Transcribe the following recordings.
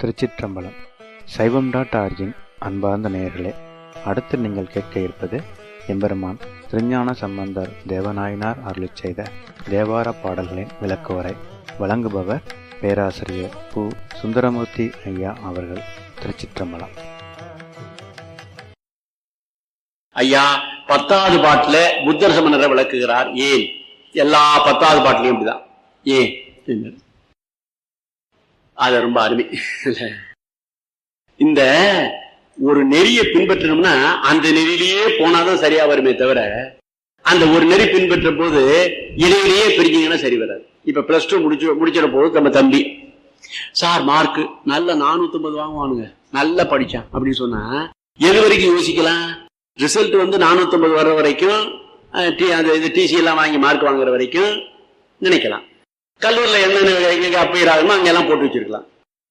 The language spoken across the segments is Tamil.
திருச்சிற்றம்பலம். சைவம் டாட் ஆர்ஜின் அன்பார்ந்த நேயர்களே அடுத்து நீங்கள் கேட்க இருப்பது எம்பெருமான் திருஞான சம்பந்தர் தேவநாயனார் அருளி செய்த தேவார பாடல்களின் விளக்குவரை வழங்குபவர் பேராசிரியர் பு சுந்தரமூர்த்தி ஐயா அவர்கள் திருச்சிற்றம்பலம். ஐயா பத்தாவது பாட்டுல புத்தர் சமணரை விளக்குகிறார். ஏன்? எல்லா பத்தாவது பாட்டிலையும் இப்படிதான். ஏன்? அது ரொம்ப அருமை. இந்த ஒரு நெறியை பின்பற்றணும்னா அந்த நெறியிலேயே போனாதான் சரியா வருமே தவிர அந்த ஒரு நெறி பின்பற்ற போது இடையிலேயே பிரிஞ்சீங்கன்னா சரி வராது. இப்ப பிளஸ் டூ முடிச்சு முடிச்சிட போது நம்ம தம்பி. சார் மார்க் நல்ல நானூத்தி வாங்குவானுங்க. நல்லா படிச்சான் அப்படின்னு சொன்னா எது வரைக்கும் யோசிக்கலாம்? ரிசல்ட் வந்து 450 வர்ற வரைக்கும் டி- அந்த இது டிசி எல்லாம் வாங்கி மார்க் வாங்குற வரைக்கும் நினைக்கலாம். கல்லூரியில் என்னென்ன எங்க அப்பீர் அங்கெல்லாம் போட்டு வச்சிருக்கலாம்.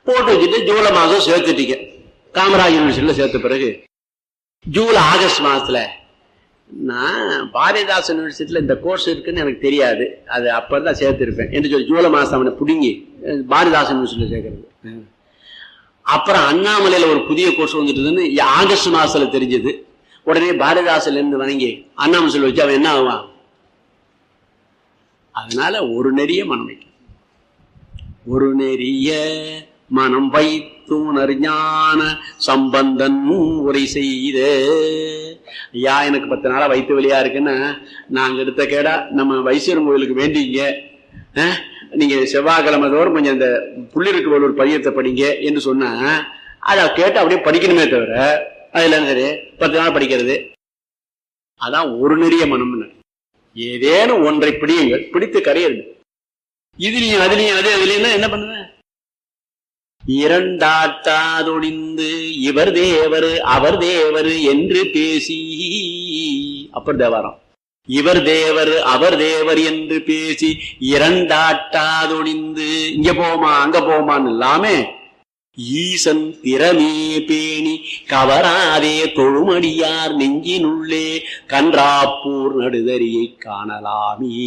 போட்டு வச்சுட்டு ஜூலை மாதம் சேர்த்துட்டீங்க காமராஜ் யூனிவர்சிட்டியில் சேர்த்த பிறகு ஜூலை ஆகஸ்ட் மாதத்தில் நான் பாரதிதாஸ் யூனிவர்சிட்டியில் இந்த கோர்ஸ் இருக்குன்னு எனக்கு தெரியாது. அது அப்போ தான் சேர்த்துருப்பேன். என்று சொல்லி ஜூலை மாதம் அவனை பிடுங்கி பாரதிதாஸ் யூனிவர்சிட்டியில் சேர்க்கறது. அப்புறம் அண்ணாமலையில் ஒரு புதிய கோர்ஸ் வந்துட்டுதுன்னு ஆகஸ்ட் மாதத்தில் தெரிஞ்சது. உடனே பாரதிதாசிலேருந்து வணங்கி அண்ணாமலை வச்சு அவன் என்ன ஆவான்? அதனால ஒரு நெறிய மனம் வைக்கும். ஒரு நெறிய மனம் வைத்துணர் ஞான சம்பந்தன் உரை செய்த ஐயா எனக்கு பத்து நாளா வயிற்று வழியா இருக்குன்னு நாங்க எடுத்த கேடா நம்ம வைசியர் கோயிலுக்கு வேண்டிங்க. நீங்க செவ்வாய்க்கிழமை தோறும் கொஞ்சம் இந்த புள்ளிருக்கு ஒரு பதியத்தை படிங்க என்று சொன்னா அதை கேட்டு அப்படியே படிக்கணுமே தவிர அதுல சரி பத்து நாள் படிக்கிறது. அதான் ஒரு நெறிய மனம்னு. ஏதேனும் ஒன்றை பிடியுங்கள். பிடித்து கரையுது இதுலயும் அதுலயும் அது அதுலயும் என்ன பண்ணுவ இரண்டாட்டாதொடிந்து இவர் தேவர் அவர் தேவர் என்று பேசி அப்பர் தேவாரம். இவர் தேவர் அவர் தேவர் என்று பேசி இரண்டாட்டாதொடிந்து இங்க போமா அங்க போமான்னு இல்லாம ஈசன் திறமே பேணி கவராதே தொழுமடியார் நெஞ்சினுள்ளே கன்றாப்பூர் நடுதறியை காணலாமே.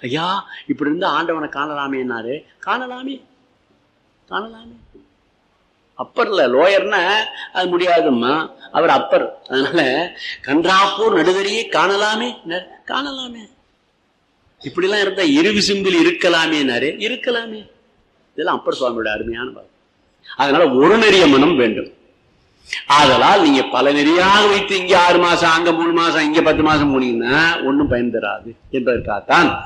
ஐயா இப்படி இருந்து ஆண்டவனை காணலாமேனாரு காணலாமே. காணலாமே. அப்பர்ல லோயர்னா அது முடியாதும்மா. அவர் அப்பர். அதனால கன்றாப்பூர் நடுதறியை காணலாமே காணலாமே. இப்படிலாம் இருந்தா இரு விசும்பில் இருக்கலாமேனாரு இருக்கலாமே. இதெல்லாம் அப்பர் சுவாமியோட அருமையான பாடம். அதனால ஒரு நெறிய மனம் வேண்டும். ஆதலால் நீங்க பல நெறியாக வைத்து இங்க ஆறு மாசம் அங்க மூணு மாசம் இங்க பத்து மாசம் போனீங்கன்னா ஒண்ணும் பயன் தராது என்பதற்காகத்தான்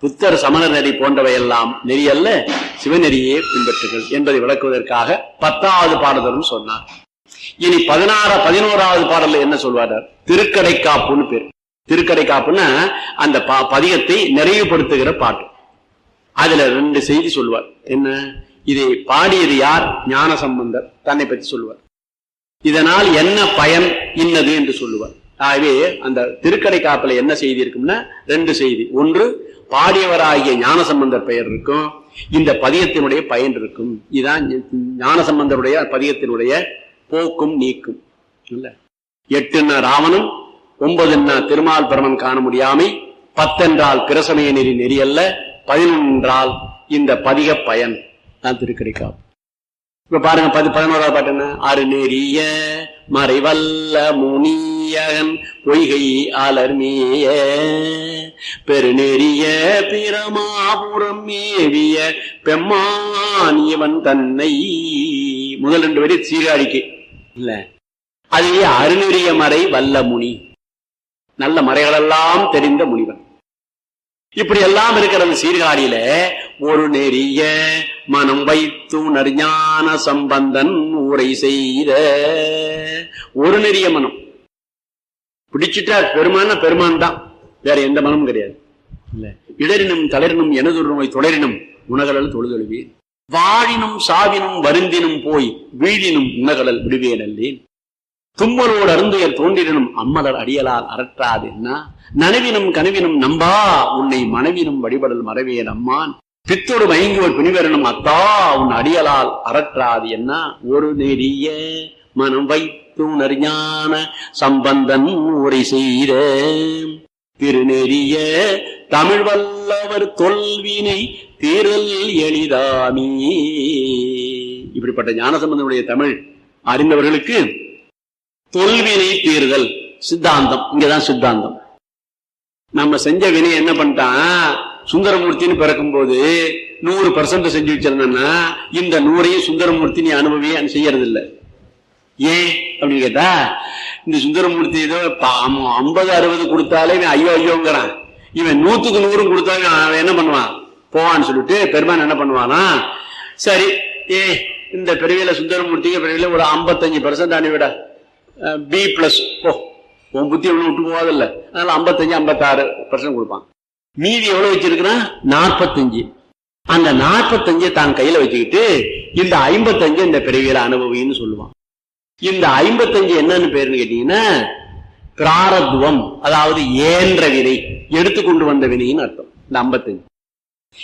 புத்தர் சமண நெறி போன்றவையெல்லாம் நெறியல்ல நெறி அல்ல சிவநெறியே பின்பற்றுகள் என்பதை விளக்குவதற்காக பத்தாவது பாடலும் சொன்னார். இனி பதினாறு பதினோராவது பாடல்ல என்ன சொல்வார்? திருக்கடை காப்புன்னு பேர். திருக்கடை காப்புன்னா அந்த ப- பதிகத்தை நிறைவுபடுத்துகிற பாட்டு. அதுல ரெண்டு செய்தி சொல்லுவார் என்ன? இதை பாடியது யார்? ஞான சம்பந்தர் தன்னை பற்றி சொல்லுவார் இதனால் என்ன பயன் இன்னது என்று சொல்லுவார். ஆகவே அந்த திருக்கடை காப்பில் என்ன செய்தி இருக்கும்னா ரெண்டு செய்தி. ஒன்று பாடியவராகிய ஞான சம்பந்தர் பெயர் இருக்கும். இந்த பதியத்தினுடைய பயன் இருக்கும். இதுதான் ஞான சம்பந்தருடைய பதியத்தினுடைய போக்கும் நீக்கும். இல்ல? எட்டுன்னா ராவணன் ஒன்பதுன்னா திருமால் பிரமன் காண முடியாமை பத்தென்றால் பிரசமய நெறி நெறியல்ல பதினொன்றால் இந்த பதிக பயன் தான் திருக்கடிக்காப்பு. இப்ப பாருங்க பதி பதினோராவது பாட்டு என்ன? அருநெறிய மறைவல்ல முனியகன் பொய்கை அலர்மிய பெருநெறிய பிரமாபுரம் மேவிய பெம்மான் இவன் தன்னை. முதல் ரெண்டு வரி சீராடிக்கு இல்ல. அதுவே அருநெறிய மறை வல்ல முனி. நல்ல மறைகளெல்லாம் தெரிந்த முனிவன். இப்படி எல்லாம் இருக்கிற அந்த சீர்காழியில ஒரு நெறிய மனம் வைத்து நறிஞான சம்பந்தன் ஊரை செய்த ஒரு நெறிய மனம். பிடிச்சிட்டா பெருமான பெருமான் தான். வேற எந்த மனமும் கிடையாது. இல்ல. இடரினும் தளரினும் எனது நோய் தொடரினும் உணகலல் தொழுதொழுவேன் வாழினும் சாவினும் வருந்தினும் போய் வீழினும் உணகலல் விடுவேன் அல்லேன். தும்மலோடு அருந்துயர் தோன்றினும் அம்மலர் அடியலால் அறற்றாது என்ன நனவினும் கனவினும் நம்பா உன்னை மனைவினும் வழிபடல் மறவேன் அம்மான். பித்தோடு மயங்குவர் பிணிவரனும் அத்தா உன் அடியலால் அறற்றாது என்ன ஒரு நெறிய மனம் வைத்து ஞான சம்பந்தன் உரை செய்த திருநெறிய தமிழ் வல்லவர் தொல்வினை தீரல் எளிதாமே இப்படிப்பட்ட ஞானசம்பந்தனுடைய தமிழ் அறிந்தவர்களுக்கு தொல்வினை தீர்தல். சித்தாந்தம். இங்கதான் சித்தாந்தம். நம்ம செஞ்ச வினை என்ன பண்ணிட்டான் சுந்தரமூர்த்தின்னு பிறக்கும் போது நூறு பர்சன்ட் செஞ்சு வச்சிருந்தேன்னா இந்த நூறையும் சுந்தரமூர்த்தி நீ அனுபவிய செய்யறது இல்லை ஏன்? அப்படின்னு கேட்டா இந்த சுந்தரமூர்த்தி ஏதோ ஐம்பது அறுபது கொடுத்தாலே இவன் ஐயோ ஐயோங்கிறான். இவன் நூத்துக்கு நூறு கொடுத்தாலும் அவன் என்ன பண்ணுவான்? போவான்னு சொல்லிட்டு பெருமான் என்ன பண்ணுவானா சரி ஏ இந்த பிரிவில சுந்தரமூர்த்திக்கு பிரிவில ஒரு ஐம்பத்தஞ்சு பர்சன்ட் அனுப்பிவிட. பி பிளஸ் ஓ உன் புத்தி எவ்வளவு விட்டு போகாதில்ல. அதனால ஐம்பத்தஞ்சு ஐம்பத்தாறு பர்சன்ட் கொடுப்பான். மீதி எவ்வளவு வச்சிருக்கிறான்? நாற்பத்தஞ்சு. அந்த நாற்பத்தஞ்சை தான் கையில வச்சுக்கிட்டு இந்த ஐம்பத்தஞ்சு இந்த பிறவியில அனுபவின்னு சொல்லுவான். இந்த ஐம்பத்தஞ்சு என்னன்னு பேருன்னு கேட்டீங்கன்னா பிராரத்துவம் அதாவது ஏன்ற வினை எடுத்துக்கொண்டு வந்த வினைன்னு அர்த்தம். இந்த ஐம்பத்தஞ்சு.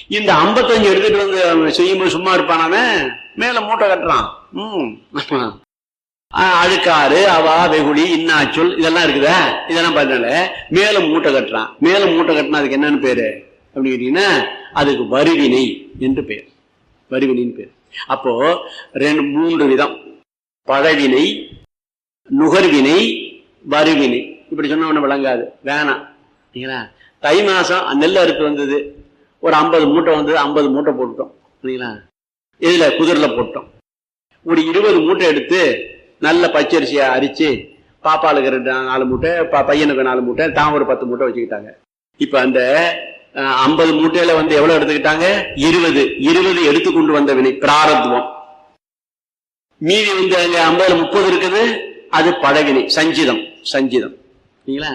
இந்த ஐம்பத்தஞ்சு எடுத்துட்டு வந்து அவன் செய்யும்போது சும்மா இருப்பானாவே மேல மூட்டை கட்டுறான். ம். அழுக்காறு அவா வெகுளி இன்னாச்சொல் இதெல்லாம் இருக்குதா? இதெல்லாம் பார்த்தனால மேலும் மூட்டை கட்டுறான். மேலும் மூட்டை கட்டினா அதுக்கு என்னன்னு பேரு? அப்படின்னு கேட்டீங்கன்னா அதுக்கு வரிவினை என்று பேர். வரிவினைன்னு பேர். அப்போ ரெண்டு மூன்று விதம். பழவினை நுகர்வினை வரிவினை. இப்படி சொன்ன ஒண்ணு விளங்காது. வேணாம். சரிங்களா தை மாசம் நெல் அறுப்பு வந்தது. ஒரு ஐம்பது மூட்டை வந்தது. ஐம்பது மூட்டை போட்டுட்டோம். சரிங்களா இதுல குதிரில் போட்டோம். ஒரு இருபது மூட்டை எடுத்து நல்ல பச்சரிசியை அரிச்சு பாப்பாளுக்கு ரெண்டு நாலு மூட்டை ப- பையனுக்கு நாலு மூட்டை தான் ஒரு பத்து மூட்டை வச்சுக்கிட்டாங்க. இப்ப அந்த ஐம்பது மூட்டையில வந்து எவ்வளவு எடுத்துக்கிட்டாங்க? இருபது. இருபது எடுத்து கொண்டு வந்த வினை பிராரத்துவம் மீதி வந்து அங்க ஐம்பதுல முப்பது இருக்குது. அது படகினி சஞ்சிதம் சஞ்சிதம். சரிங்களா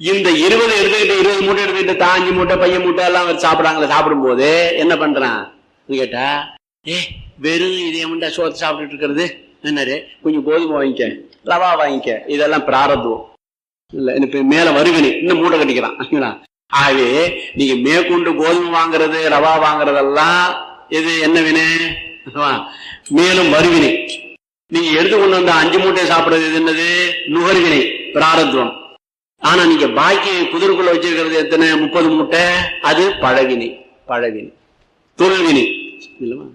இந்த இருபது எடுத்துக்கிட்டு இருபது மூட்டை எடுத்துக்கிட்டு தாஞ்சி மூட்டை பையன் மூட்டை எல்லாம் வச்சு சாப்பிடுறாங்களே சாப்பிடும் போது என்ன பண்றான்? கேட்டா ஏ வெறும் இதே முண்டா சோத்து சாப்பிட்டுட்டு இருக்கிறது. என்ன கொஞ்சம் கோதுமை வாங்கிக்க ரவா வாங்கிக்க. இதெல்லாம் பிராரத்துவம் இல்ல இப்ப மேல வருவினை இன்னும் மூட்டை கட்டிக்கிறான். சரிங்களா? ஆகவே நீங்க மேற்கொண்டு கோதுமை வாங்குறது ரவா வாங்குறதெல்லாம் இது என்ன வினை? மேலும் வருவினை நீங்க எடுத்துக்கொண்டு வந்த அஞ்சு மூட்டையை சாப்பிடுறது இது என்னது? நுகர்வினை பிராரத்துவம் ஆனா நீங்க பாக்கி குதிரைக்குள்ள வச்சிருக்கிறது எத்தனை? முப்பது மூட்டை. அது பழவினை பழவினை தொழில்வினை இல்லவா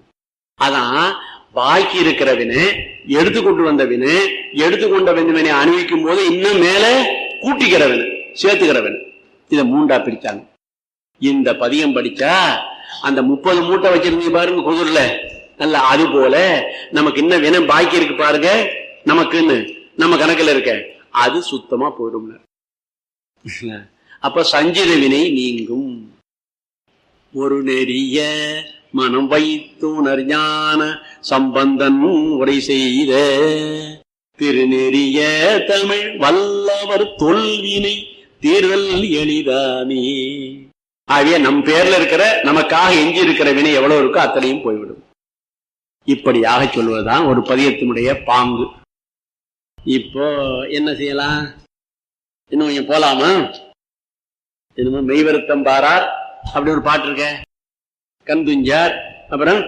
அதான் பாக்கி இருக்கிற எடுத்து எடுத்துக்கொண்டு வந்த எடுத்துக்கொண்ட வினை அணிவிக்கும் போது இன்னும் மேல கூட்டிக்கிறவன் சேர்த்துக்கிறவன் இதை மூண்டா பிரித்தாங்க. இந்த பதியம் படிச்சா அந்த முப்பது மூட்டை வச்சிருந்தீங்க பாருங்க குதிரல நல்ல அது போல நமக்கு இன்னும் வினம் பாக்கி இருக்கு பாருங்க. நமக்குன்னு நம்ம கணக்குல இருக்க. அது சுத்தமா போயிடும். அப்ப சஞ்சித வினை நீங்கும். ஒரு நெறிய மனம் வைத்துணர் ஞான சம்பந்தன் உரை செய்த திருநெறிய தமிழ் வல்லவர் தொல்வினை தீர்தல் எளிதானே ஆகவே நம் பேர்ல இருக்கிற நமக்காக எஞ்சி இருக்கிற வினை எவ்வளவு இருக்கோ அத்தனையும் போய்விடும். இப்படியாக சொல்வதுதான் ஒரு பதியத்தினுடைய பாங்கு. இப்போ என்ன செய்யலாம்? இன்னும் கொஞ்சம் போலாமா? என்னமோ மெய்வருத்தம் பாரார். அப்படி ஒரு பாட்டு இருக்க. கந்துஞ்சார். அப்புறம்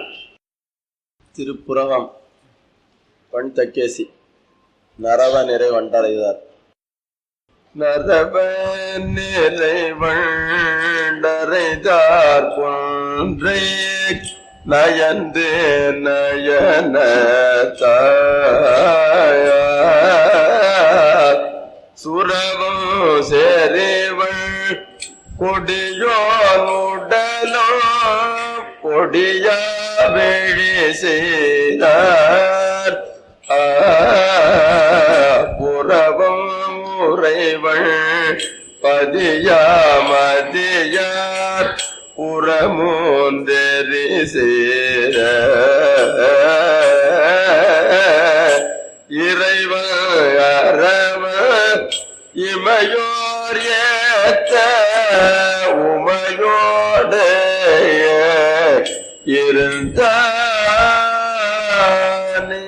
திருப்புறவம். பண் தக்கேசி. நரவ நிறை வண்டடைதார் நரவ நிறை வண்டடைதார் போன்றே நயந்து நயன தாயார். சுரவும் சேரிவள் கொடியோனுடலோ கொடிய வேழி செய்தார். புறவம் முறைவள் பதியா மதியார். புறமூந்தெறி சேர. இறைவன் அரவ இமையோர் ஏத்த உமையோடு இருந்தானே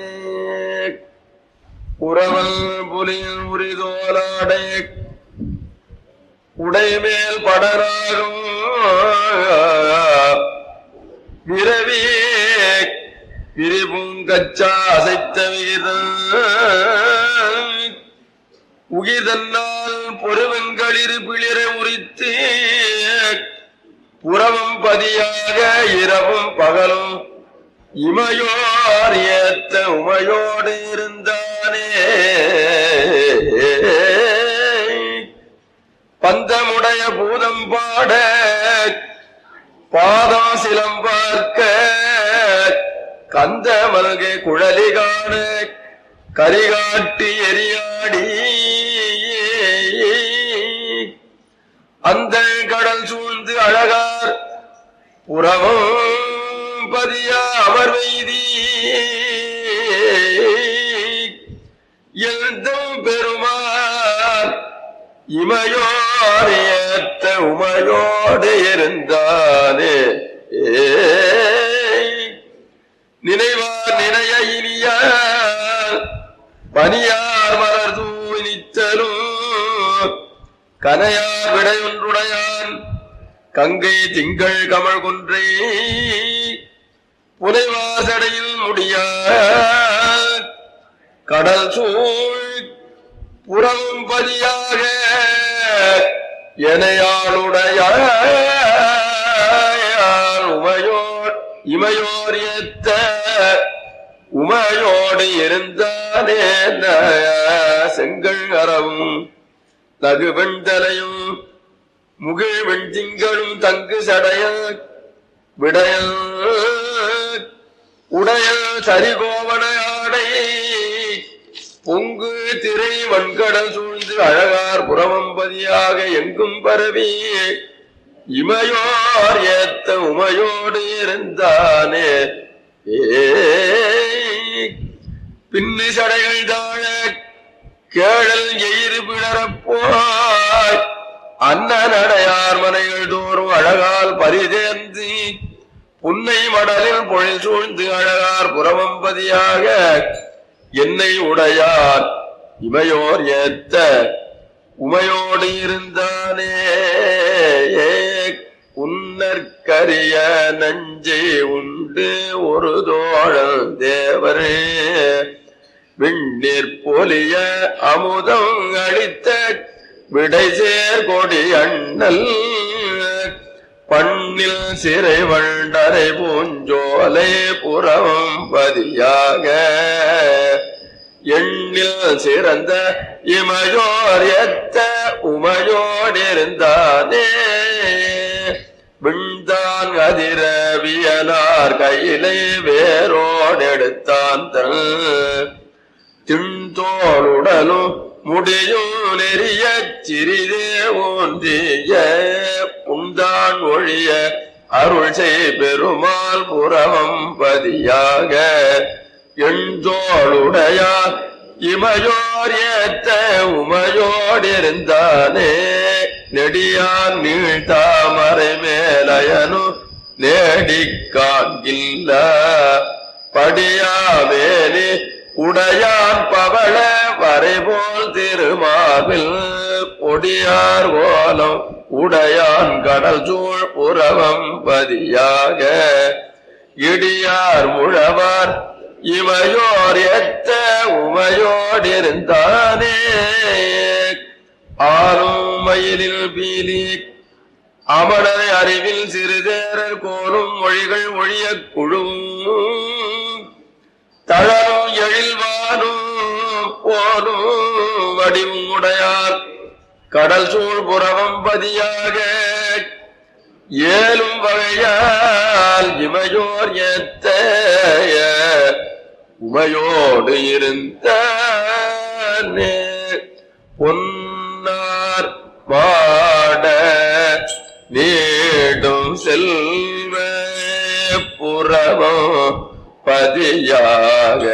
உறவல் புலியின் உரிதோலாடை உடைமேல் படராகும் விரவி பிரிபுங்கச்சா அசைத்த விகிதம் உகிதன்னால் பொறுவங்களிரு பிளிர உரித்து புறவும் பதியாக இரவும் பகலும். இமையோர் ஏத்த உமையோடு இருந்தானே. பந்தமுடைய பூதம் பாட பாதம் சிலம் பார்க்க. கந்த மல்கை குழலி காண கரிகாட்டி எரியாடி. அந்த கடல் வந்து அழகார். புறமும் பதிய அமர் வைதி. எழுந்தும் பெருமார். இமையோர் ஏத்த உமையோடு இருந்தானே நினைவார் நினைய இனியார். பனியார் மலர் தூணித்தலும் கனையார் விடையொன்றுடையார். கங்கை திங்கள் கமல் குன்றே. புனைவாசடையில் முடிய கடல் சூழ் புறம் பதியாக எனையாளுடைய உமையோர் இமையோர் ஏத்த உமையோடு இருந்தானே செங்கல் அறவும் தகு வெண்தலையும் முகிழ் வெண்திங்களும் தங்கு சடைய விடைய உடைய சரிகோவனையாடை பொங்கு திரை வன்கடல் சூழ்ந்து அழகார் புறவம்பதியாக எங்கும் பரவி இமையோர் ஏத்த உமையோடு இருந்தானே. பின்னு சடைகள் தாழ கேழல் எயிறு பிளரப்போய் அண்ணனடையார் மனைகள் தோறும் அழகால் பரிதேந்தி புன்னை மடலில் பொழில் சூழ்ந்து அழகார் புறவம்பதியாக என்னை உடையார் இமையோர் ஏத்த உமையோடு இருந்தானே உன்னற்கரிய நஞ்சை உண்டு ஒரு தோழல் தேவரே. விண்ணீர் பொலிய அமுதம் அளித்த விடைசேர் கொடி அண்ணல். பண்ணில் சிறை வண்டரை பூஞ்சோலை புறம் பதியாக எண்ணில் சிறந்த இமையோர் எத்த உமையோடிருந்தானே விண்தான் கதிரவியலார் கையிலே வேரோடெடுத்தான் தன். தின்தோளுடலும் முடியும் நெறிய சிறிதே ஒன்றிய புந்தான் ஒழிய அருள் செய் பெருமாள் புறவம் பதியாக. எண்தோளுடையார் இமையோர் ஏத்த உமையோடிருந்தானே. நெடியான் நீழ்த்தாமரை மேலயனு நேடிக்காங்கில்ல. படியாவேனே உடையான் பவள வரைபோல் திருமாவில் பொடியார் கோலம் உடையான் கடல் சூழ் புறவம் பதியாக. இடியார் முழவார் இவையோர் எத்த உமையோடிருந்தானே? ஆளும் மயிலில் பீலி அமரர் அறிவில் சிறுதேரர் கோலும் மொழிகள் ஒழிய குழுவும் தளரும் போலும் வடிவும் கடல் சூழ் புறவம் பதியாக ஏலும் வகையால் இமையோர் ஏத்த உமையோடு இருந்த பொன்னார் பாட நீடும் செல்வ புறவம் பதியாக.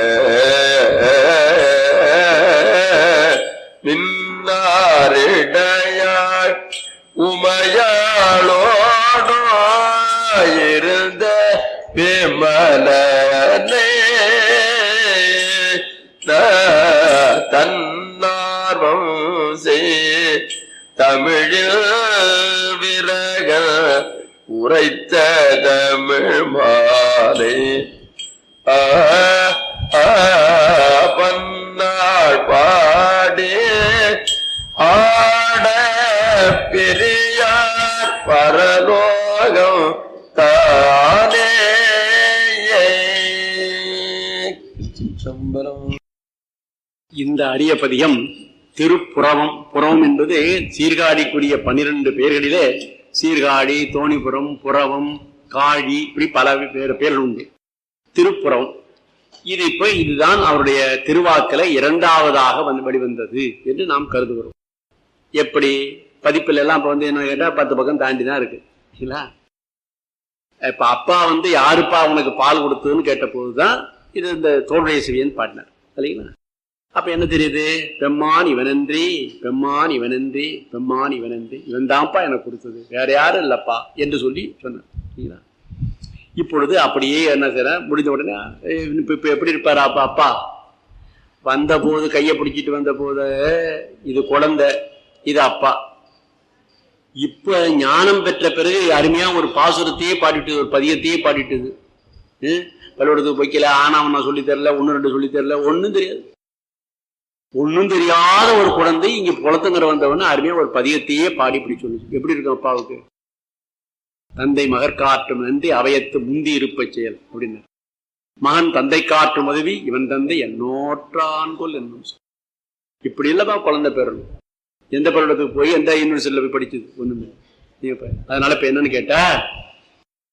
தமிழில் விரக உரைத்த தமிழ் மாலை. பன்னாள் பாடி ஆட பெரியார் பரலோகம் தானே. இந்த அரிய பதிகம் திருப்புறவம். புறவம் என்பது சீர்காழிக்குரிய பன்னிரண்டு பேர்களிலே சீர்காழி தோணிபுரம் புறவம் காழி இப்படி பல பேர் பேர்கள் உண்டு. திருப்புறவம். இது இப்ப இதுதான் அவருடைய திருவாக்களை இரண்டாவதாக வந்து வெளிவந்தது என்று நாம் கருதுகிறோம். எப்படி? பதிப்பில் எல்லாம் இப்ப வந்து என்ன கேட்டா பத்து பக்கம் தாண்டி தான் இருக்கு. சரிங்களா இப்ப அப்பா வந்து யாருப்பா அவனுக்கு பால் கொடுத்ததுன்னு கேட்ட போதுதான் இது இந்த தோல்விய சிவியன் சரிங்களா இல்லைங்களா? அப்ப என்ன தெரியுது? பெம்மான் இவனன்றி பெம்மான் இவனன்றி பெம்மான் இவனன்றி. இவன் தான்ப்பா எனக்கு கொடுத்தது. வேற யாரும் இல்லப்பா என்று சொல்லி சொன்னார். இப்பொழுது அப்படியே என்ன செய்யற முடிஞ்ச உடனே இப்ப இப்ப எப்படி இருப்பாரு அப்பா அப்பா? வந்த போது கையை பிடிச்சிட்டு வந்த போது இது குழந்தை இது அப்பா. இப்ப ஞானம் பெற்ற பிறகு அருமையா ஒரு பாசுரத்தையே பாடிட்டு ஒரு பதியத்தையே பாடிட்டுது. ஹம்? போய்க்கல ஆனா ஆனாவனா சொல்லி தரல ஒன்னு ரெண்டு சொல்லி தரல ஒன்னும் தெரியாது. ஒன்றும் தெரியாத ஒரு குழந்தை இங்க குளத்துங்கிற வந்தவன அருமையா ஒரு பதியத்தையே பாடி இப்படி சொல்லுச்சு. எப்படி இருக்கும் அப்பாவுக்கு? தந்தை மகர் காற்றும் நன்றி அவையத்து முந்தி இருப்ப செயல் அப்படின்னு. மகன் தந்தை காற்றும் உதவி இவன் தந்தை என்னோற்றான்கொல் என்னும் இப்படி இல்லப்பா குழந்தை பெறணும் எந்த பள்ளிடத்துக்கு போய் எந்த யூனிவர்சிட்டியில் போய் படிச்சது? ஒண்ணுமே நீங்க பாரு. அதனால இப்ப என்னன்னு கேட்டா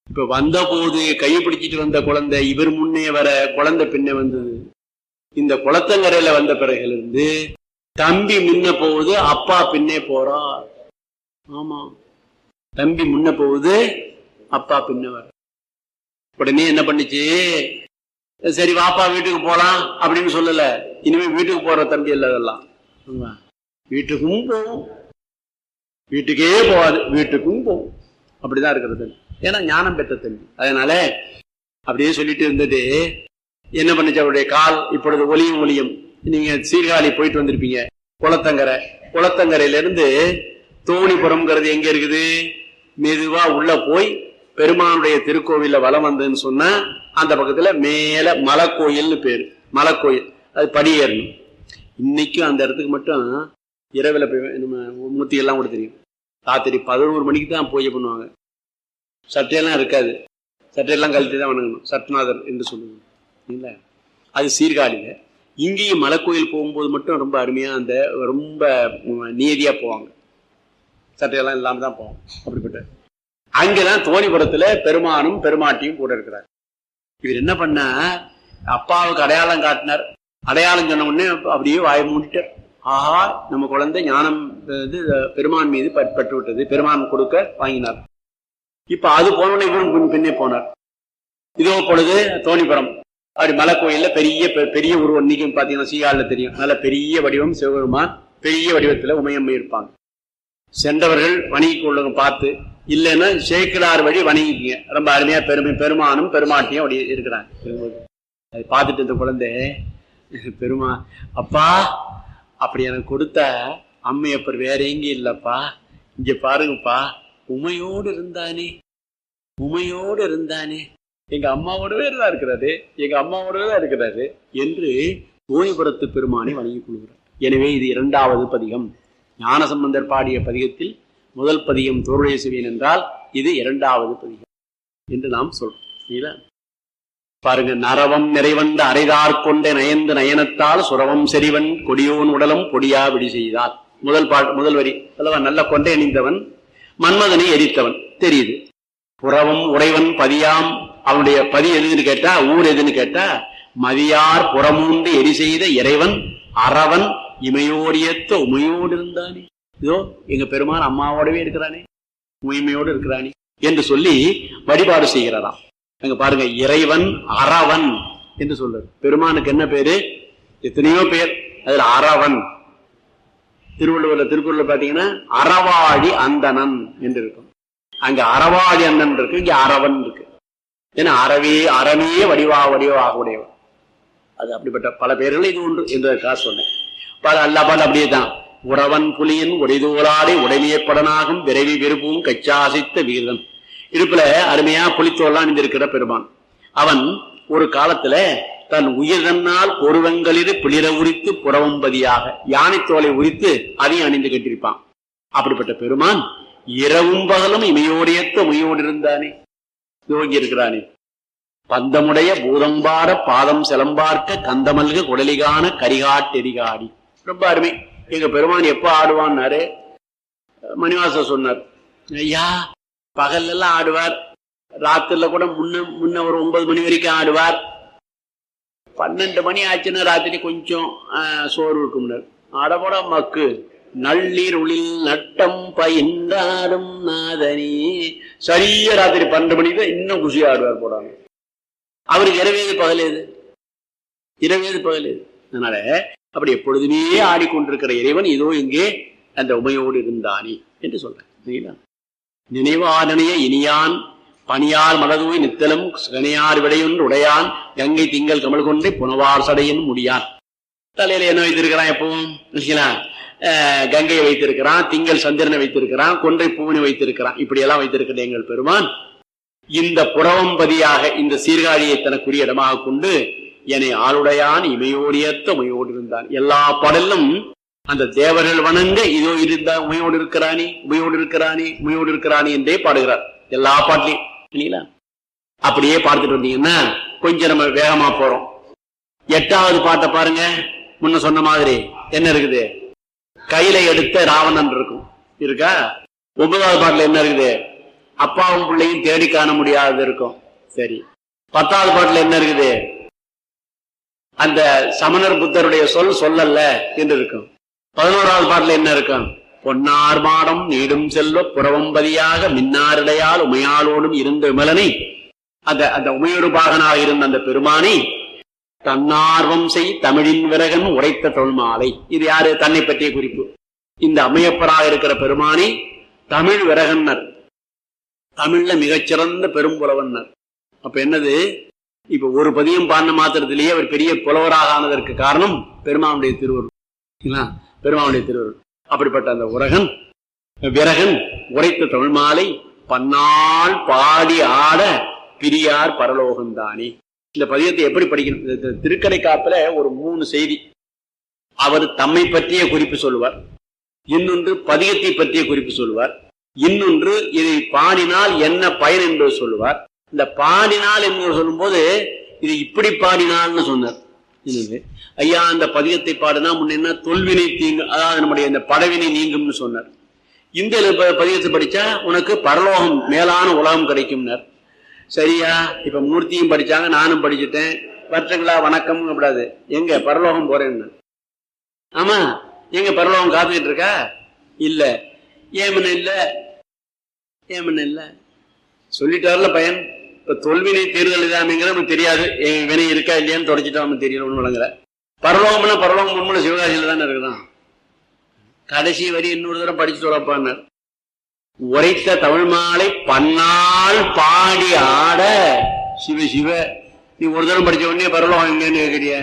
இப்ப வந்த போது கையை பிடிச்சிட்டு வந்த குழந்தை இவர் முன்னே வர குழந்தை பின்னே வந்தது. இந்த குளத்தங்கரையில வந்த பிறகிலிருந்து தம்பி முன்ன போகுது அப்பா பின்னே போறார். ஆமா. தம்பி முன்ன போகுது அப்பா பின்ன வர உடனே என்ன பண்ணிச்சு? சரி வாப்பா வீட்டுக்கு போலாம் அப்படின்னு சொல்லல. இனிமே வீட்டுக்கு போற தம்பி இல்லதெல்லாம் வீட்டுக்கும் போகும் வீட்டுக்கே போகாது வீட்டுக்கும் போகும் அப்படிதான் இருக்கிறது ஏன்னா ஞானம் பெற்ற தம்பி. அதனால அப்படியே சொல்லிட்டு இருந்தது என்ன பண்ணுச்சு? அவருடைய கால் இப்பொழுது ஒலியும் ஒலியும் நீங்க சீர்காழி போயிட்டு வந்திருப்பீங்க. குளத்தங்கரை. குளத்தங்கரையிலிருந்து தோணிபுரம்ங்கிறது எங்க இருக்குது? மெதுவா உள்ள போய் பெருமானுடைய திருக்கோவில வலம் வந்ததுன்னு சொன்னா அந்த பக்கத்துல மேல மலைக்கோயில்னு பேரு. மலைக்கோயில். அது படியேறணும். இன்னைக்கும் அந்த இடத்துக்கு மட்டும் இரவில் போய் நம்ம மூத்தி எல்லாம் கூட தெரியும். ராத்திரி பதினோரு மணிக்கு தான் பூஜை பண்ணுவாங்க. சட்டையெல்லாம் இருக்காது. சட்டையெல்லாம் கழட்டி தான் வணங்கணும். சட்நாதர் என்று சொல்லுவாங்க. இல்ல. அது சீர்காழியில். இங்கேயும் மலைக்கோயில் போகும்போது மட்டும் ரொம்ப அருமையா அந்த ரொம்ப நியதியாக போவாங்க. சட்டையெல்லாம் இல்லாமல் தான் போவாங்க. அப்படிப்பட்ட. அங்கெல்லாம் தோணிபுரத்துல பெருமானும் பெருமாட்டியும் கூட இருக்கிறார். இவர் என்ன பண்ண அப்பாவுக்கு அடையாளம் காட்டினார். அடையாளம் சொன்ன உடனே அப்படியே வாய் மூடிட்டார். ஆஹா நம்ம குழந்தை ஞானம் இது பெருமான் மீது பட்- பட்டு விட்டது பெருமான் கொடுக்க வாங்கினார். இப்ப அது போனோடனே இவரும் பின்னே போனார். இதோ பொழுது தோணிபுரம். அப்படி மலை கோயில்ல பெரிய பெ- பெரிய உருவம் இன்னைக்கும் பாத்தீங்கன்னா சீகால தெரியும். நல்ல பெரிய வடிவம் சிவபெருமான் பெரிய வடிவத்துல உமையம்மை இருப்பாங்க. சென்றவர்கள் வணங்கி கொள்ளுங்க பார்த்து இல்லைன்னா சேக்கிலார் வழி வணங்கிக்கீங்க ரொம்ப அருமையா பெருமை பெருமானும் பெருமாட்டியும் அப்படி இருக்கிறாங்க. அதை பார்த்துட்டு இந்த குழந்தை பெருமா அப்பா அப்படி எனக்கு கொடுத்த அம்மையப்பர் வேற எங்கேயும் இல்லப்பா. இங்க பாருங்கப்பா உமையோடு இருந்தானே உமையோடு இருந்தானே. எங்க அம்மாவோடவே தான் இருக்கிறாரு எங்க அம்மாவோடவே தான் இருக்கிறாரு என்று ஓய்புரத்து பெருமானை வணங்கிக் கொள்கிறார். எனவே இது இரண்டாவது பதிகம். ஞானசம்பந்தர் பாடிய பதிகத்தில் முதல் பதிகம் தோருடைய சிவியன் என்றால் இது இரண்டாவது பதிகம் என்று நாம் சொல்றோம். சரிங்களா? பாருங்க நரவம் நிறைவந்த அரைதார் கொண்ட நயந்து நயனத்தால் சுரவம் செறிவன் கொடியோன் உடலும் பொடியா விடி செய்தார். முதல் பாட்டு முதல் வரி. அல்லவா? நல்ல கொண்டை அணிந்தவன் மன்மதனை எரித்தவன். தெரியுது. புறவம் உறைவன் பதியாம் அவனுடைய பதி எதுன்னு கேட்டா ஊர் எதுன்னு கேட்டா மதியார் புறமூண்டு எரி செய்த இறைவன் அறவன் இமையோடியத்த உமையோடு இருந்தானே. இதோ எங்க பெருமான் அம்மாவோடவே இருக்கிறானே உமைமையோடு இருக்கிறானே என்று சொல்லி வழிபாடு செய்கிறாராம். அங்க பாருங்க இறைவன் அறவன் என்று சொல்றாரு. பெருமானுக்கு என்ன பேரு? எத்தனையோ பேர். அதுல அறவன் திருவள்ளுவர்ல திருக்குறள்ல பாத்தீங்கன்னா அறவாழி அந்தணன் என்று இருக்கும். அங்க அறவாழி அந்தன் இருக்கு இங்க அறவன் இருக்கு. ஏன்னா அறவே அறமே வடிவா வடிவாக உடையவன் அது அப்படிப்பட்ட பல பேர்கள் இது ஒன்று என்பதற்காக சொன்னேன். பல அல்ல அப்படியே தான் உறவன் புலியின் உடைதோளாடி உடைமையப்படனாகும் விரைவி விருப்பும் கச்சாசித்த வீரன் இருப்பில் அருமையா புலித்தோல்லாம் அணிந்திருக்கிற பெருமான். அவன் ஒரு காலத்துல தன் உயிர் தன்னால் ஒருவங்களில் பிளிர உரித்து புறவம்பதியாக யானைத்தோலை உரித்து அதையும் அணிந்து கட்டியிருப்பான். அப்படிப்பட்ட பெருமான் இரவும் பகலும் இமையோடையத்த உமையோடு இருந்தானே. துவங்கி இருக்கிறானே பந்தமுடைய பூதம்பார பாதம் செலம்பார்க்க கந்தமல்க குடலிகான கரிகாட்டெரிகாடி. ரொம்ப அருமை. எங்க பெருமான் எப்ப ஆடுவான்னாரு? மணிவாச சொன்னார். ஐயா பகல்ல எல்லாம் ஆடுவார். ராத்திரில கூட முன்ன முன்ன ஒரு ஒன்பது மணி வரைக்கும் ஆடுவார். பன்னெண்டு மணி ஆச்சுன்னா ராத்திரி கொஞ்சம் ஆஹ், சோறு இருக்கும்னார். ஆடபோட மக்கு நள்ளிருளில் நட்டம் பயின்றாடும் நாதனி. சரியா ராத்திரி பன்னெண்டு மணிக்கு தான் இன்னும் குஷியா ஆடுவார் போடாங்க அவருக்கு இரவேது பகலேது? இரவேது பகலேது. அதனால அப்படி எப்பொழுதுமே ஆடிக்கொண்டிருக்கிற இறைவன் இதோ இங்கே அந்த உமையோடு இருந்தானே என்று சொல்றேன் சரிங்களா? நினைவாதனைய இனியான் பணியார் மலதூய் நித்தலும் கனியார் விடையொன்று உடையான் கங்கை திங்கள் கமல் கொண்டே புனவார் சடையின் முடியான். தலையில என்ன வைத்திருக்கிறான் எப்பவும்? கங்கையை வைத்திருக்கிறான் திங்கள் சந்திரனை வைத்திருக்கிறான் கொன்றை பூவனை வைத்திருக்கிறான். இப்படி எல்லாம் வைத்திருக்கிற எங்கள் பெருமான் இந்த புறவம்பதியாக இந்த சீர்காழியை தனக்குரிய இடமாக கொண்டு என்னை ஆளுடையான் இமையோடியத்த உமையோடு இருந்தான். எல்லா பாடலும் அந்த தேவர்கள் வணங்க இதோ இருந்த உமையோடு இருக்கிறானே உமையோடு இருக்கிறானே உமையோடு இருக்கிறானே என்றே பாடுகிறார். எல்லா பாட்டிலையும் இல்லைங்களா? அப்படியே பார்த்துட்டு வந்தீங்கன்னா கொஞ்சம் நம்ம வேகமா போறோம். எட்டாவது பாட்டை பாருங்க. முன்ன சொன்ன மாதிரி என்ன இருக்குது? கையில எடுத்த ராவணன் இருக்கும். இருக்கா? ஒன்பதாவது பாட்டுல என்ன இருக்குது? அப்பாவும் பிள்ளையும் தேடி காண முடியாதது இருக்கும். சரி. பத்தாவது பாட்டுல என்ன இருக்குது? அந்த சமணர் புத்தருடைய சொல் சொல்லல்ல என்று இருக்கும். பதினோராவது பாட்டுல என்ன இருக்கும்? பொன்னார் மாடம் நீடும் செல்வ புறவம்பதியாக மின்னாரிடையால் உமையாளோடும் இருந்த விமலனை அந்த அந்த உமையொரு பாகனாக இருந்த அந்த பெருமானை தன்னார்வம் செய் தமிழின் விறகன் உரைத்த தொல்மாலை. இது யாரு? தன்னை பற்றிய குறிப்பு. இந்த அமையப்பராக இருக்கிற பெருமானை தமிழ் விறகன்னர். தமிழ்ல மிகச்சிறந்த பெரும்புலவன்னர். அப்ப என்னது? இப்ப ஒரு பதியம் பாடின மாத்திரத்திலேயே அவர் பெரிய புலவராக ஆனதற்கு காரணம் பெருமானுடைய திருவருள். பெருமானுடைய திருவருள். அப்படிப்பட்ட அந்த உரகன் விரகன் உரைத்த தமிழ் மாலை பன்னால் பாடி ஆட பிரியார் பரலோகந்தானே. இந்த பதியத்தை எப்படி படிக்கணும்? திருக்கடை காப்பில் ஒரு மூணு செய்தி. அவர் தம்மை பற்றிய குறிப்பு சொல்லுவார். இன்னொன்று பதியத்தை பற்றிய குறிப்பு சொல்லுவார். இன்னொன்று இதை பாடினால் என்ன பயன் என்பது சொல்லுவார். இந்த பாடினால் என்று சொல்லும்போது இது இப்படி பாடினால்னு சொன்னார். ஐயா அந்த பதியத்தை பாடினா முன்ன தொல்வினை தீங்கும் அதாவது நம்முடைய இந்த படவினை நீங்கும்னு சொன்னார். இந்த ப- பதிகத்தை படிச்சா உனக்கு பரலோகம் மேலான உலகம் கிடைக்கும்னார். சரியா? இப்ப மூர்த்தியும் படிச்சாங்க நானும் படிச்சுட்டேன். வருஷங்களா வணக்கம் கூடாது எங்க? பரலோகம் போறேன்னு. ஆமா. எங்க பரலோகம் காத்துக்கிட்டு இருக்கா? இல்ல. ஏமன் இல்ல? ஏமன் இல்ல? சொல்லிட்டாருல பையன். இப்ப தொல்வினை தேர்தல் இதாமைங்கிறது நமக்கு தெரியாது. என் வினை இருக்கா இல்லையான்னு தொடச்சிட்டா நமக்கு தெரியல ஒண்ணு வழங்கல பரலோகம்னா பரலோகம் உண்மையில சிவகாசியில தானே இருக்குதான். கடைசி வரி இன்னொரு தடவை படிச்சு சொல்லப்பான்னு உரைத்த தமிழ் மாலை பன்னாள் பாடி ஆட. சிவ சிவ. நீ ஒரு தடவை படிச்ச உடனே பரலோகம் எங்கன்னு கேட்கிறிய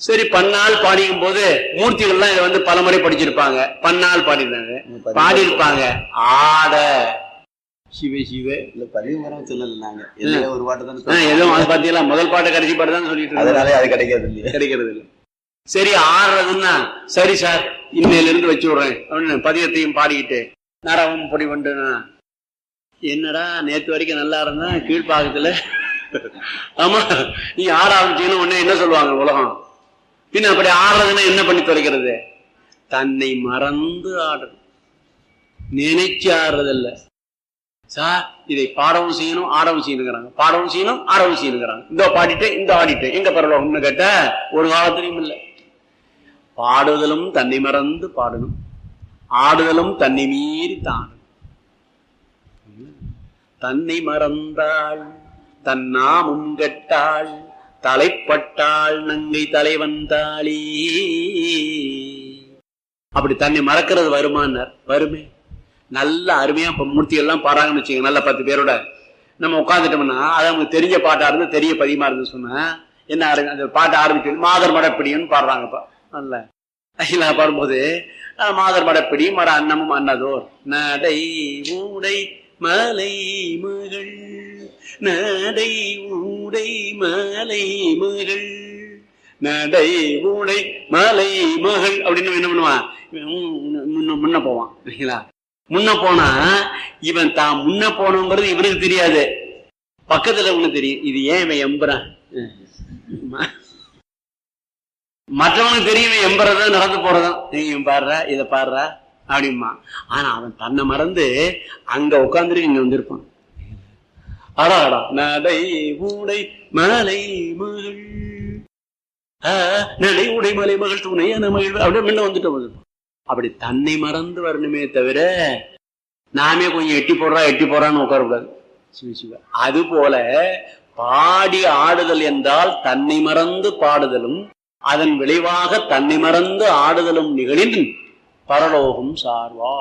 சரி பன்னாள் பாடிக்கும் போது மூர்த்திகள்லாம் இதை வந்து பலமுறை படிச்சிருப்பாங்க. பன்னாள் பாடிருந்தாங்க பாடியிருப்பாங்க. ஆட. சிவ சிவ. இல்ல ஒரு பாட்டு தானே. ஏதோ அது பாத்தீங்களா? முதல் பாட்டு கடைசி பாட்டு தான் சொல்லிட்டு. அதனாலே அது கிடைக்கிறது இல்லை. சரி ஆடுறதுன்னா. சரி சார். இன்னையிலிருந்து வச்சு விடுறேன் அப்படின்னு பதியத்தையும் பாடிக்கிட்டு நரவம் பொடி வந்துனா என்னடா நேற்று வரைக்கும் நல்லா இருந்தா கீழ்ப்பாக்கத்துல. ஆமா நீ ஆட ஆரம்பிச்சீங்கன்னா உடனே என்ன சொல்லுவாங்க உலகம்? பின்ன அப்படி ஆடுறதுன்னா என்ன பண்ணி துறைக்கிறது தன்னை மறந்து ஆடுறது நினைச்சு ஆடுறது இல்ல சார் இதை பாடவும் செய்யணும் ஆடவும் செய்யணுங்கிறாங்க. பாடவும் செய்யணும் ஆடவும் செய்யணுங்கிறாங்க. இந்த பாடிட்டேன் இந்த ஆடிட்டேன். எங்க பரவாயில்லன்னு கேட்ட ஒரு காலத்திலையும் இல்லை. பாடுதலும் தன்னை மறந்து பாடணும். ஆடுதலும் தன்னை மீறி தானும் தன்னை மறந்தாள் தன் நாமும் கெட்டாள் தலைப்பட்டாள் நங்கை தலைவந்தாளே அப்படி தன்னை மறக்கிறது வருமானார்? வருமே. நல்ல அருமையா இப்ப மூர்த்திகள் எல்லாம் பாடுறாங்கன்னு வச்சுக்கோங்க நல்ல பத்து பேரோட. நம்ம உட்காந்துட்டோம்னா அது அவங்களுக்கு தெரிஞ்ச பாட்டா இருந்து தெரிய பதியமா இருந்து சொன்னா என்ன அந்த பாட்டு ஆரம்பிச்சு மாதர் மடப்பிடின்னு பாடுறாங்கப்பா. அல்ல. அகிலா பாடும்போது மாதர் மடப்பிடி மட அன்னமும் அன்னதோர். நடை ஊடை மலை மகள். நடை ஊடை மலை மகள். நடை ஊடை மலை மகள். அப்படின்னு என்ன பண்ணுவான்? முன்ன போவான். சரிங்களா முன்ன போனா இவன் தான் முன்ன போனோங்கிறது இவனுக்கு தெரியாது. பக்கத்துல ஒண்ணு தெரியும். இது ஏன் இவன் எம்புறான்? மற்றவனுக்கு தெரியும் இவன் எம்புறதும் நடந்து போறதும் நீயும் பாடுற இதை பாடுற அப்படிமா ஆனா அவன் தன்னை மறந்து அங்க உட்காந்துட்டு இங்க வந்திருப்பான். அடாடா நடை ஊடை மலை மகள். நடை உடை மலை மகள் துணையான மகிழ்வு. அப்படியே முன்ன வந்துட்டு வந்திருப்பான். அப்படி தன்னை மறந்து வரணுமே தவிர நாமே கொஞ்சம் எட்டி போடுறா எட்டி போடுறான்னு உட்காரக்கூடாது. அது போல பாடி ஆடுதல் என்றால் தன்னை மறந்து பாடுதலும் அதன் விளைவாக தன்னை மறந்து ஆடுதலும் நிகழின் பரலோகம் சார்வா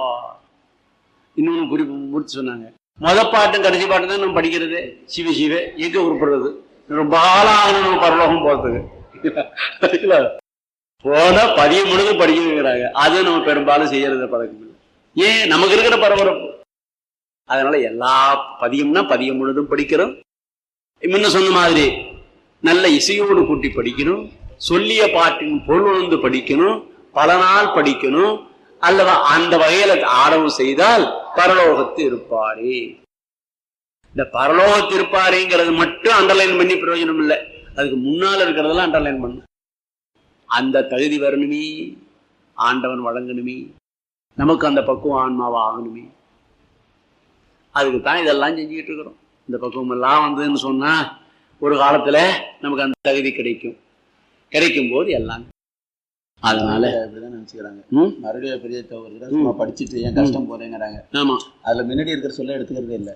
இன்னொன்று குறிப்பு முடிச்சு சொன்னாங்க. மொத பாட்டும் கடைசி பாட்டு தான் நம்ம படிக்கிறது. சிவ சிவ எங்க உருப்படுறது? ரொம்ப ஆளாகணும் நம்ம பரலோகம் போறதுக்கு. போனா பதியம் முழுதும் படிக்கணுங்கிறாங்க அது நம்ம பெரும்பாலும் செய்யறது பழக்கம் இல்லை ஏன்? நமக்கு இருக்கிற பரபரப்பு. அதனால எல்லா பதியம்னா பதியம் முழுதும் படிக்கிறோம். முன்ன சொன்ன மாதிரி நல்ல இசையோடு கூட்டி படிக்கணும் சொல்லிய பாட்டின் பொருள் படிக்கணும் பல நாள் படிக்கணும் அல்லவா அந்த வகையில ஆரவு செய்தால் பரலோகத்து இருப்பாரே. இந்த பரலோகத்து இருப்பாருங்கிறது மட்டும் அண்டர்லைன் பண்ணி பிரயோஜனம் இல்லை. அதுக்கு முன்னால் இருக்கிறதெல்லாம் அண்டர்லைன் பண்ண அந்த தகுதி வரணுமே ஆண்டவன் வழங்கணுமே நமக்கு அந்த பக்குவம் ஆன்மாவை ஆகணுமே. அதுக்கு தான் இதெல்லாம் செஞ்சுக்கிட்டு இருக்கிறோம். இந்த பக்குவம் எல்லாம் வந்ததுன்னு சொன்னா ஒரு காலத்துல நமக்கு அந்த தகுதி கிடைக்கும். கிடைக்கும் போது எல்லாம். அதனால இப்படிதான் நினைச்சுக்கிறாங்க. ம், மறுபடியும் பெரிய தவறு சும்மா படிச்சுட்டு ஏன் கஷ்டம் போறேங்கிறாங்க. ஆமா. அதுல முன்னாடி இருக்கிற சொல்ல எடுத்துக்கிறதே இல்ல.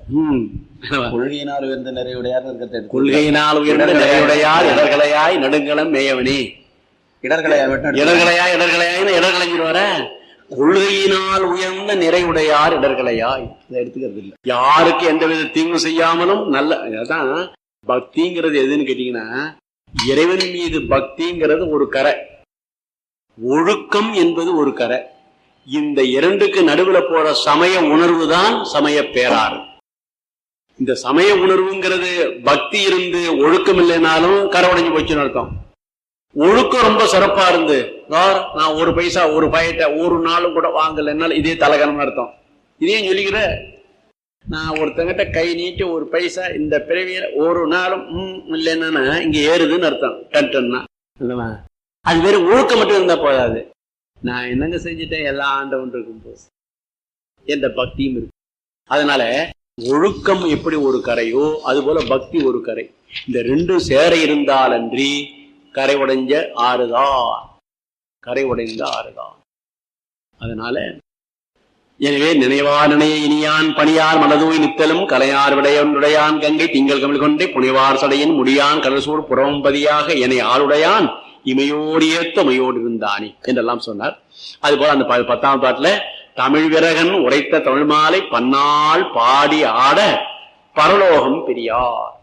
கொள்கையினால் உயர்ந்த நிறைவுடையார் இருக்கிறத கொள்கையினால் உயர்ந்த நிறையுடையார் இடர்களையாய் நெடுங்கலம் மேயவனே. இடர்களை வெட்ட இடர்களையா இடர்களையாய் இடர்களைஞர் வர. கொள்கையினால் உயர்ந்த நிறைவுடையார் இடர்களையாய். இதை எடுத்துக்கிறது இல்ல. யாருக்கு எந்த வித தீங்கு செய்யாமலும் நல்ல அதான் பக்திங்கிறது எதுன்னு கேட்டீங்கன்னா இறைவன் மீது பக்திங்கிறது ஒரு கரை. ஒழுக்கம் என்பது ஒரு கரை. இந்த இரண்டுக்கு நடுவில் போற சமய உணர்வு தான் சமய பேராறு. இந்த சமய உணர்வுங்கிறது பக்தி இருந்து ஒழுக்கம் இல்லைனாலும் கரை உடைஞ்சு போச்சுன்னு அர்த்தம். ஒழுக்கம் ரொம்ப சிறப்பா இருந்து நான் ஒரு பைசா ஒரு பயத்தை ஒரு நாளும் கூட வாங்கலைன்னாலும் இதே தலகணம்னு அர்த்தம். இதையும் சொல்லிக்கிற நான் ஒருத்தங்கிட்ட கை நீட்டி ஒரு பைசா இந்த பிறவியில ஒரு நாளும் ம் இல்லைன்னா இங்க ஏறுதுன்னு அர்த்தம். டன்டன்னா இல்லவா அது வேற ஒழுக்கம் மட்டும் இருந்தா போதாது. நான் என்னங்க செஞ்சுட்டேன்? எல்லா ஆண்டவன் இருக்கும் போது. எந்த பக்தியும் இருக்கு. அதனால ஒழுக்கம் எப்படி ஒரு கரையோ அது போல பக்தி ஒரு கரை. இந்த ரெண்டும் சேர இருந்தாலன்றி கரை உடைஞ்ச ஆறுதான். கரை உடைந்த ஆறுதான். அதனால எனவே நினைவாரணைய இனியான் பணியார் மனதூய் நித்தலும் கலையார் விடையொன்றுடையான் கங்கை திங்கள் கமிழ் கொண்டே புனிவார் சடையின் முடியான் கடல்சூர் புறம்பதியாக என்னை ஆளுடையான் இமையோடு ஏத்த மையோடு இருந்தானே என்றெல்லாம் சொன்னார். அதுபோல அந்த ப- பத்தாம் பாட்டுல தமிழ் விரகன் உரைத்த தமிழ் மாலை பன்னாள் பாடி ஆட பரலோகம் பெரியார்.